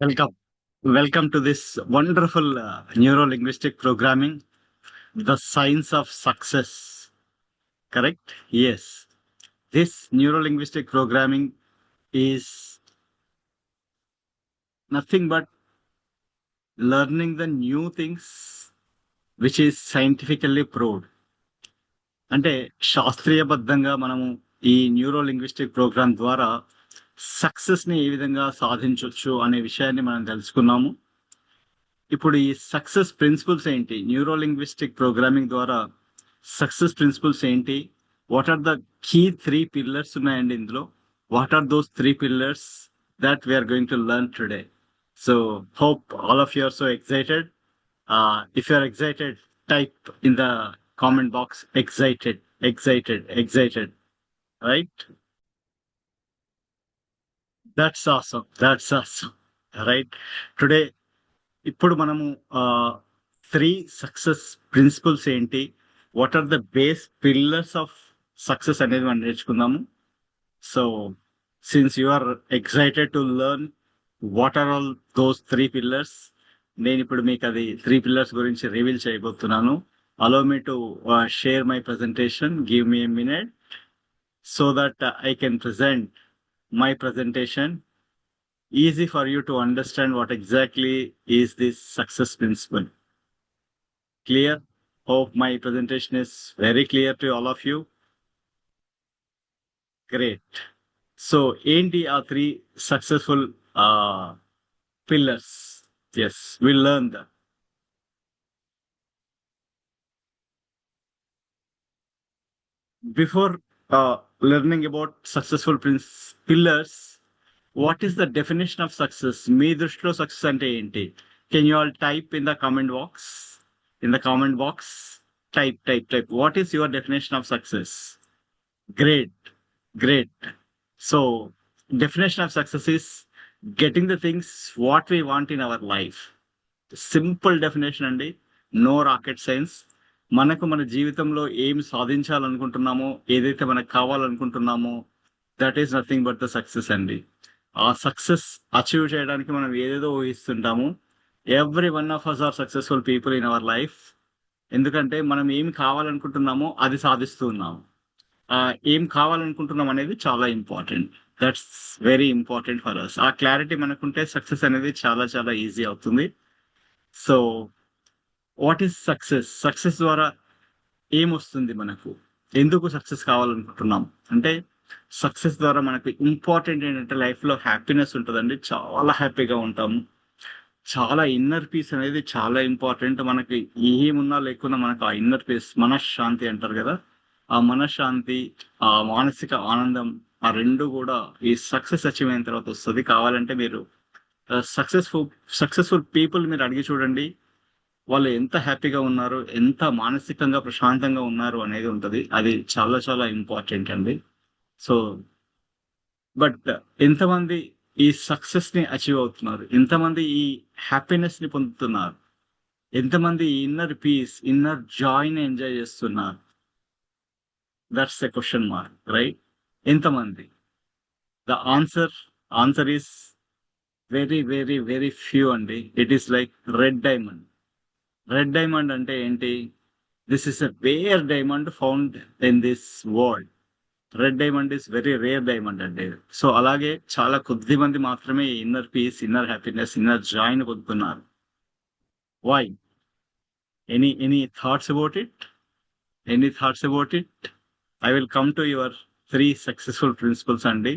Welcome welcome to this wonderful neuro linguistic programming the science of success correct yes this neuro linguistic programming is nothing but learning the new things which is scientifically proved అంటే శాస్త్రీయబద్ధంగా మనము ఈ neuro linguistic program ద్వారా సక్సెస్ని ఏ విధంగా సాధించవచ్చు అనే విషయాన్ని మనం తెలుసుకున్నాము. ఇప్పుడు ఈ సక్సెస్ ప్రిన్సిపల్స్ ఏంటి? న్యూరో లింగ్విస్టిక్ ప్రోగ్రామింగ్ ద్వారా సక్సెస్ ప్రిన్సిపల్స్ ఏంటి? What are the key three pillars ఉన్నాయండి ఇందులో? What are those three pillars that we're going to learn today so hope all of you're so excited if you're excited type in the comment box excited excited excited right that's awesome that's awesome right today ఇప్పుడు మనము three success principles ఏంటి? What are the base pillars of success అనేది మనం నేర్చుకుందాము. So since you are excited to learn what are all those three pillars నేను ఇప్పుడు మీకు అది త్రీ పిల్లర్స్ గురించి రివీల్ చేయబోతున్నాను. Allow me to share my presentation give me a minute so that I can present my presentation easy for you to understand what exactly is this success principle. Clear? Hope my presentation is very clear to all of you. Great. So AND are three successful uh, pillars. Yes, we learn that. Before uh, learning about successful prince pillars. What is the definition of మీ దృష్టిలో success అంటే ఏంటి? Can you all type in the comment box in the comment box type type type what is your definition of success great great so definition of success is getting the things what we want in our life simple definition అండి. No rocket science మనకు మన జీవితంలో ఏం సాధించాలనుకుంటున్నామో ఏదైతే మనకు కావాలనుకుంటున్నామో that is nothing but the success అండి. ఆ సక్సెస్ అచీవ్ చేయడానికి మనం ఏదేదో ఊహిస్తుంటాము. Every one of us are successful people in our life ఎందుకంటే మనం ఏం కావాలనుకుంటున్నామో అది సాధిస్తూ ఉన్నాము ఏం కావాలనుకుంటున్నాం అనేది చాలా important that's very important for us ఆ క్లారిటీ మనకుంటే సక్సెస్ అనేది చాలా చాలా ఈజీ అవుతుంది. So what is success? Success ద్వారా ఏమొస్తుంది మనకు? ఎందుకు సక్సెస్ కావాలనుకుంటున్నాం? అంటే సక్సెస్ ద్వారా మనకు ఇంపార్టెంట్ ఏంటంటే లైఫ్లో హ్యాపీనెస్ ఉంటుందండి. చాలా హ్యాపీగా ఉంటాము చాలా ఇన్నర్ పీస్ అనేది చాలా ఇంపార్టెంట్. మనకి ఏమున్నా లేకున్నా మనకు ఆ ఇన్నర్ పీస్ మనశ్శాంతి అంటారు కదా. ఆ మనశ్శాంతి ఆ మానసిక ఆనందం ఆ రెండు కూడా ఈ సక్సెస్ అచీవ్ అయిన తర్వాత వస్తుంది. కావాలంటే మీరు సక్సెస్ఫుల్ సక్సెస్ఫుల్ పీపుల్ మీరు అడిగి చూడండి. వాళ్ళు ఎంత హ్యాపీగా ఉన్నారు ఎంత మానసికంగా ప్రశాంతంగా ఉన్నారు అనేది ఉంటుంది. అది చాలా చాలా ఇంపార్టెంట్ అండి. సో బట్ ఎంతమంది ఈ సక్సెస్ని అచీవ్ అవుతున్నారు ఎంతమంది ఈ హ్యాపీనెస్ని పొందుతున్నారు ఎంతమంది ఇన్నర్ పీస్ ఇన్నర్ జాయిన్ని ఎంజాయ్ చేస్తున్నారు. That's a question mark right ఎంతమంది? The answer answer is very very very few అండి. It is like red diamond red diamond అంటే ఏంటి? This is a rare diamond found in this world red diamond is very rare diamond అండి. So అలాగే చాలా కొద్ది మంది మాత్రమే inner peace inner happiness inner join పొందుతున్నారు. Why any any thoughts about it any thoughts about it I will come to your three successful principles అండి.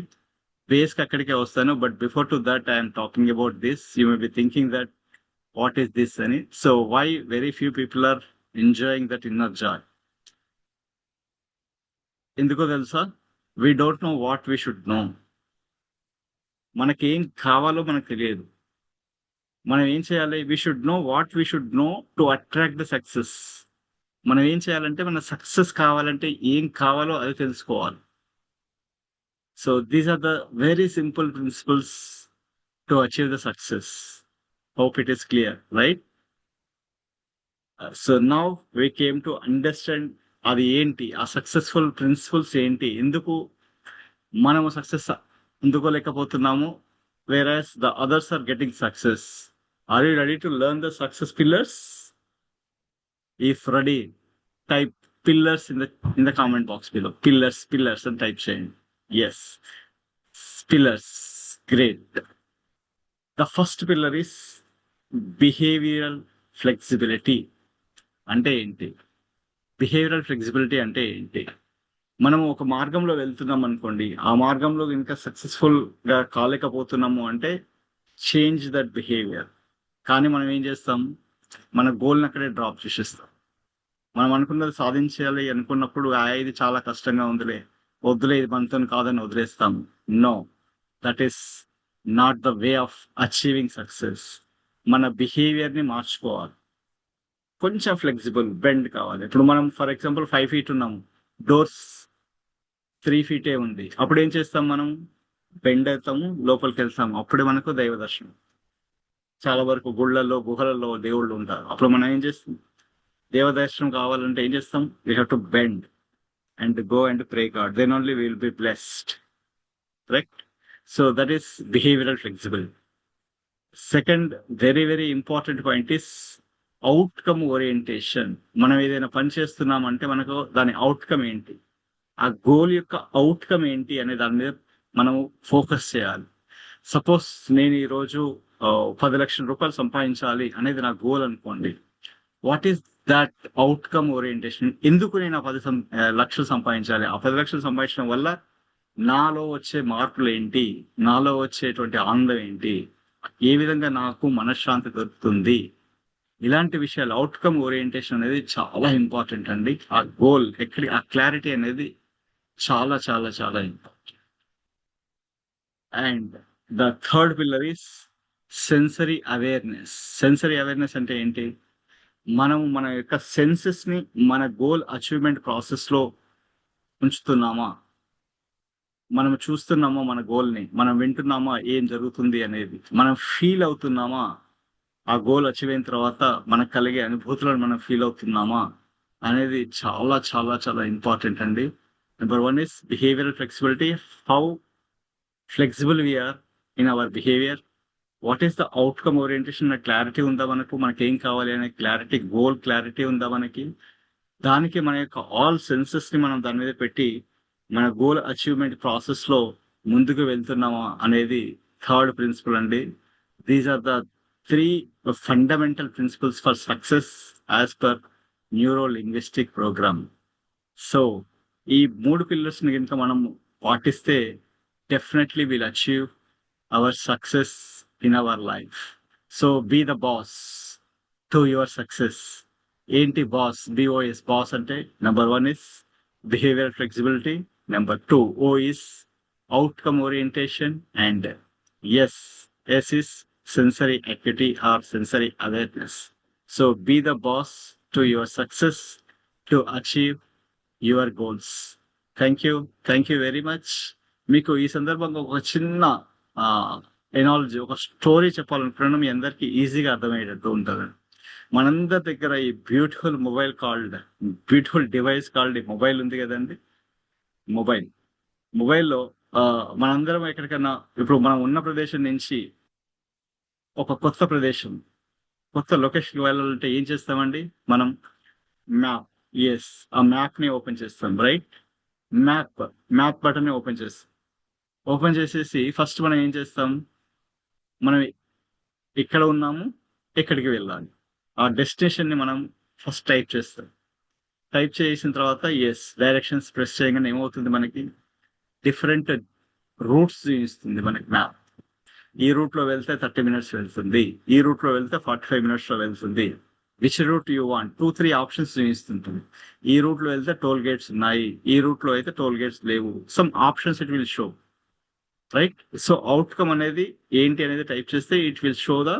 బేస్కి అక్కడికే వస్తాను but before to that I'm talking about this you may be thinking that what is this అని so why very few people are enjoying that inner joy ఎందుకో తెలుసా? We don't know what we should know మనకేం కావాలో మనకు తెలియదు. మనం ఏం చేయాలి? We should know what we should know to attract the success మనం ఏం చేయాలంటే మన సక్సెస్ కావాలంటే ఏం కావాలో అది తెలుసుకోవాలి. So these are the very simple principles to achieve the success hope it is clear right Uh, so now we came to understand అది ఏంటి ఆ సక్సెస్ఫుల్ ప్రిన్సిపల్స్ ఏంటి ఎందుకు మనము సక్సెస్ అందుకోలేకపోతున్నాము whereas the others are getting success. Are you ready to learn the success pillars? If ready, type pillars in the in the comment box below. Pillars, pillars, and type change. Yes, pillars. Great. The first pillar is behavioural flexibility అంటే ఏంటి? Behavioural flexibility అంటే ఏంటి? మనం ఒక మార్గంలో వెళ్తున్నాం అనుకోండి ఆ మార్గంలో ఇంకా సక్సెస్ఫుల్గా కాలేకపోతున్నాము అంటే చేంజ్ దట్ బిహేవియర్. కానీ మనం ఏం చేస్తాం? మన గోల్ని అక్కడే డ్రాప్ చేసేస్తాం. మనం అనుకున్నది సాధించాలి అనుకున్నప్పుడు ఆ ఇది చాలా కష్టంగా ఉందిలే వద్దులే ఇది మనతో కాదని వదిలేస్తాం. No that is not the way of achieving success మన బిహేవియర్ని మార్చుకోవాలి. కొంచెం ఫ్లెక్సిబుల్ బెండ్ కావాలి. ఇప్పుడు మనం ఫర్ ఎగ్జాంపుల్ ఫైవ్ ఫీట్ ఉన్నాము. డోర్స్ త్రీ ఫీటే ఉంది. అప్పుడు ఏం చేస్తాం మనం? బెండ్ అవుతాము లోపలికి వెళ్తాము. అప్పుడే మనకు దైవ దర్శనం. చాలా వరకు గుళ్ళల్లో గుహలలో దేవుళ్ళు ఉంటారు. అప్పుడు మనం ఏం చేస్తాం? దేవ దర్శనం కావాలంటే ఏం చేస్తాం? We have to bend and go and pray god then only will be blessed right so that is behavioural flexible second very very important point is outcome orientation మనం ఏదైనా పని చేస్తున్నామంటే మనకు దాని అవుట్కమ్ ఏంటి? ఆ గోల్ యొక్క అవుట్కమ్ ఏంటి అనే దాని మీద మనం ఫోకస్ చేయాలి. సపోజ్ నేను ఈరోజు పది లక్షల రూపాయలు సంపాదించాలి అనేది నా గోల్ అనుకోండి. What is that outcome orientation ఎందుకు నేను ఆ పది సం- లక్షలు సంపాదించాలి? ఆ పది లక్షలు సంపాదించడం వల్ల నాలో వచ్చే మార్పులు ఏంటి? నాలో వచ్చేటువంటి ఆనందం ఏంటి? ఏ విధంగా నాకు మనశ్శాంతి దొరుకుతుంది? ఇలాంటి విషయాలు అవుట్కమ్ ఓరియంటేషన్ అనేది చాలా ఇంపార్టెంట్ అండి. ఆ గోల్ ఎక్కడి ఆ క్లారిటీ అనేది చాలా చాలా చాలా important and the third pillar is sensory awareness sensory awareness అంటే ఏంటి? మనం మన యొక్క సెన్సెస్ని మన గోల్ అచీవ్మెంట్ ప్రాసెస్లో ఉంచుతున్నామా? మనం చూస్తున్నామా మన గోల్ని మనం వింటున్నామా ఏం జరుగుతుంది అనేది మనం ఫీల్ అవుతున్నామా ఆ గోల్ అచీవ్ అయిన తర్వాత మనకు కలిగే అనుభూతులను మనం ఫీల్ అవుతున్నామా అనేది చాలా చాలా చాలా ఇంపార్టెంట్ అండి. Number one is behavioural flexibility how flexible we are in our behaviour what is the outcome orientation clarity ఉందా మనకు? మనకి ఏం కావాలి అనే క్లారిటీ గోల్ క్లారిటీ ఉందా మనకి? దానికి మన యొక్క ఆల్ సెన్సెస్ని మనం దాని మీద పెట్టి మన గోల్ అచీవ్మెంట్ ప్రాసెస్లో ముందుకు వెళ్తున్నామా అనేది థర్డ్ ప్రిన్సిపల్ అండి. These are the three fundamental principles for success as per neuro linguistic program so ఈ మూడు పిల్లర్స్ కనుక మనం పాటిస్తే definitely will achieve our success in our life so be the boss to your success ఏంటి boss బిఓఎస్ boss అంటే number one is behaviour flexibility number two O is outcome orientation and S S is sensory equity or sensory awareness so be the boss to your success to achieve your goals thank you thank you very much మీకు ఈ సందర్భంగా ఒక చిన్న analogy ఒక story చెప్పాలనుకున్నాను మీ అందరికీ ఈజీగా అర్థమయ్యేటట్టు ఉంటుంది. మనందరి దగ్గర ఈ beautiful mobile called beautiful device called ఈ మొబైల్ ఉంది కదండి. మొబైల్. మొబైల్లో మనందరం ఎక్కడికైనా ఇప్పుడు మనం ఉన్న ప్రదేశం నుంచి ఒక కొత్త ప్రదేశం కొత్త లొకేషన్కి వెళ్ళాలంటే ఏం చేస్తామండి? మనం మ్యాప్ ఎస్ ఆ మ్యాప్ని ఓపెన్ చేస్తాం రైట్ మ్యాప్ మ్యాప్ బటన్ని ఓపెన్ చేస్తాం. ఓపెన్ చేసేసి ఫస్ట్ మనం ఏం చేస్తాం? మనం ఇక్కడ ఉన్నాము? ఎక్కడికి వెళ్ళాలి? ఆ డెస్టినేషన్ని మనం ఫస్ట్ టైప్ చేస్తాం. టైప్ చేసిన తర్వాత ఎస్ డైరెక్షన్స్ ప్రెస్ చేయగానే ఏమవుతుంది మనకి? డిఫరెంట్ రూట్స్ చూపిస్తుంది మనకి మ్యాప్ ఈ రూట్లో వెళ్తే థర్టీ మినిట్స్ వెళ్తుంది. ఈ రూట్లో వెళ్తే ఫార్టీ ఫైవ్ మినిట్స్లో వెళ్తుంది. Which route you want two three options చూపిస్తుంటుంది. ఈ రూట్లో వెళ్తే టోల్ గేట్స్ ఉన్నాయి. ఈ రూట్లో అయితే టోల్ గేట్స్ లేవు. Some options it will show right so outcome అనేది ఏంటి అనేది టైప్ చేస్తే it will show the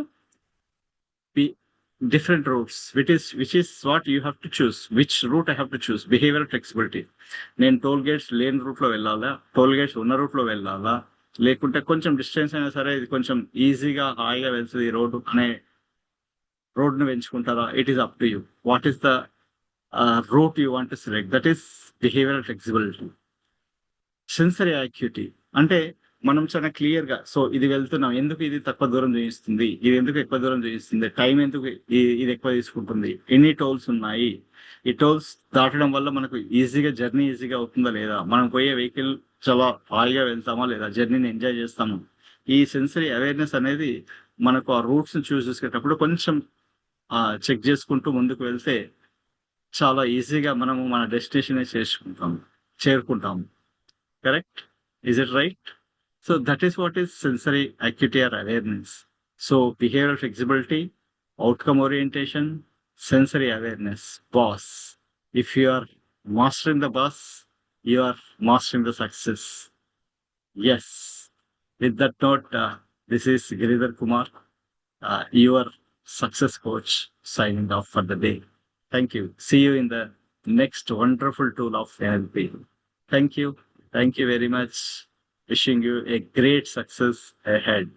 different routes which is which is what you have to choose which route I have to choose behaviour flexibility నేను toll gates లేని రూట్లో వెళ్ళాలా? Toll gates ఉన్న రూట్లో వెళ్ళాలా? లేకుంటే కొంచెం డిస్టెన్స్ అయినా సరే ఇది కొంచెం ఈజీగా హాయిగా వెళ్తుంది ఈ రోడ్డు అనే రోడ్ పెంచుకుంటారా? ఎంచుకుంటారా it is up to you what is the route you want select that is behaviour flexibility sensory acuity అంటే మనం చాలా క్లియర్గా సో ఇది వెళ్తున్నాం. ఎందుకు ఇది తక్కువ దూరం చూపిస్తుంది ఇది ఎందుకు ఎక్కువ దూరం చూపిస్తుంది టైం ఎందుకు ఇది ఎక్కువ తీసుకుంటుంది? ఎన్ని టోల్స్ ఉన్నాయి? ఈ టోల్స్ దాటడం వల్ల మనకు ఈజీగా జర్నీ ఈజీగా అవుతుందా లేదా? మనం పోయే వెహికల్ చాలా హాయిగా వెళ్తామా లేదా? జర్నీని ఎంజాయ్ చేస్తాము? ఈ సెన్సరీ అవేర్నెస్ అనేది మనకు ఆ రూట్స్ని చూస్ చేసుకునేటప్పుడు కొంచెం చెక్ చేసుకుంటూ ముందుకు వెళ్తే చాలా ఈజీగా మనము మన డెస్టినేషన్ చేసుకుంటాం చేరుకుంటాము. Correct is it right So that is what is sensory acuity or awareness. So behavioral flexibility, outcome orientation, sensory awareness, boss. If you are mastering the boss, you are mastering the success. Yes. With that note, uh, this is Giridhar Kumar, uh, your success coach, signing off for the day. Thank you. See you in the next wonderful tool of NLP. Thank you. Thank you very much. Wishing you a great success ahead.